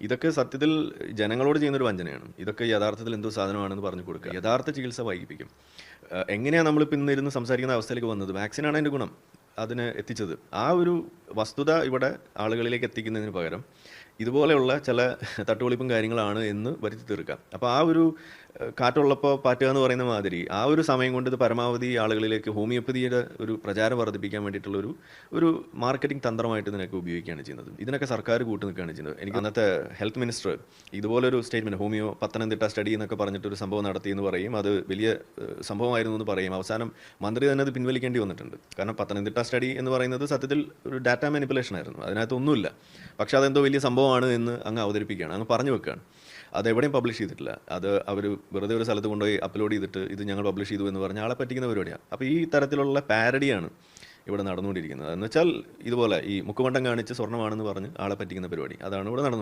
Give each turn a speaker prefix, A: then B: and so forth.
A: ഇതൊക്കെ സത്യത്തിൽ ജനങ്ങളോട് ചെയ്യുന്നൊരു വഞ്ചനയാണ്. ഇതൊക്കെ യഥാർത്ഥത്തിൽ എന്തോ സാധനമാണെന്ന് പറഞ്ഞു കൊടുക്കുക. യഥാർത്ഥ ചികിത്സ വൈകിപ്പിക്കും. എങ്ങനെയാണ് നമ്മളിപ്പോൾ പിന്നിരുന്ന് സംസാരിക്കുന്ന അവസ്ഥയിലേക്ക് വന്നത്? വാക്സിനാണ് അതിന്റെ ഗുണം അതിന് എത്തിച്ചത്. ആ ഒരു വസ്തുത ഇവിടെ ആളുകളിലേക്ക് എത്തിക്കുന്നതിന് പകരം ഇതുപോലെയുള്ള ചില തട്ടുപൊളിപ്പും കാര്യങ്ങളാണ് എന്ന് വരുത്തി തീർക്കാം. അപ്പോൾ ആ ഒരു കാറ്റുള്ളപ്പോൾ പാറ്റുക എന്ന് പറയുന്ന മാതിരി ആ ഒരു സമയം കൊണ്ട് ഇത് പരമാവധി ആളുകളിലേക്ക് ഹോമിയോപ്പതിയുടെ ഒരു പ്രചാരം വർദ്ധിപ്പിക്കാൻ വേണ്ടിയിട്ടുള്ള ഒരു ഒരു മാർക്കറ്റിംഗ് തന്ത്രമായിട്ട് ഇതിനൊക്കെ ഉപയോഗിക്കുകയാണ് ചെയ്യുന്നത്. ഇതിനൊക്കെ സർക്കാർ കൂട്ടു നിൽക്കുകയാണ് ചെയ്യുന്നത്. എനിക്ക് അന്നത്തെ ഹെൽത്ത് മിനിസ്റ്റർ ഇതുപോലൊരു സ്റ്റേറ്റ്മെന്റ് ഹോമിയോ പത്തനംതിട്ട സ്റ്റഡി എന്നൊക്കെ പറഞ്ഞിട്ടൊരു സംഭവം നടത്തി എന്ന് പറയും. അത് വലിയ സംഭവമായിരുന്നു എന്ന് പറയും. അവസാനം മന്ത്രി തന്നെ അത് പിൻവലിക്കേണ്ടി വന്നിട്ടുണ്ട്. കാരണം പത്തനംതിട്ട സ്റ്റഡി എന്ന് പറയുന്നത് സത്യത്തിൽ ഒരു ഡാറ്റ മാനിപ്പുലേഷൻ ആയിരുന്നു. അതിനകത്ത് ഒന്നുമില്ല. പക്ഷെ അതെന്തോ വലിയ സംഭവമാണ് എന്ന് അങ്ങ് അവതരിപ്പിക്കുകയാണ്. അങ്ങ് പറഞ്ഞു വെക്കുകയാണ്. അത് എവിടെയും പബ്ലിഷ് ചെയ്തിട്ടില്ല. അത് അവർ വെറുതെ ഒരു സ്ഥലത്ത് കൊണ്ടുപോയി അപ്ലോഡ് ചെയ്തിട്ട് ഇത് ഞങ്ങൾ പബ്ലിഷ് ചെയ്തു എന്ന് പറഞ്ഞ ആളെ പറ്റിക്കുന്ന പരിപാടിയാണ്. അപ്പോൾ ഈ തരത്തിലുള്ള പാരഡിയാണ് ഇവിടെ നടന്നുകൊണ്ടിരിക്കുന്നത്. എന്ന് വെച്ചാൽ ഇതുപോലെ ഈ മുക്കുമണ്ടം കാണിച്ച് സ്വർണമാണെന്ന് പറഞ്ഞ് ആളെ പറ്റിക്കുന്ന പരിപാടി. അതാണ് ഇവിടെ നടന്നു